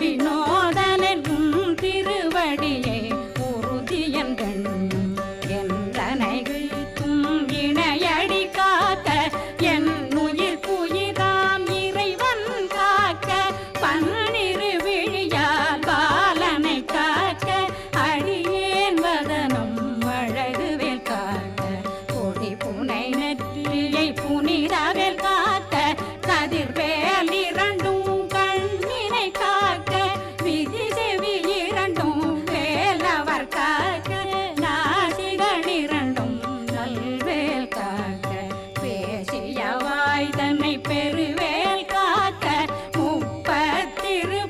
வினோதனும் திருவடியை உறுதியன் என்றனைகளுக்கும் இணையடி காக்க என் உயிர் புயிராம் இறைவன் காக்க பன்னிரு விழியால் பாலனை காக்க அடியேன் வதனம் அழகுவேல் காக்க. கொடி புனை நெற்றியை புனி பெரு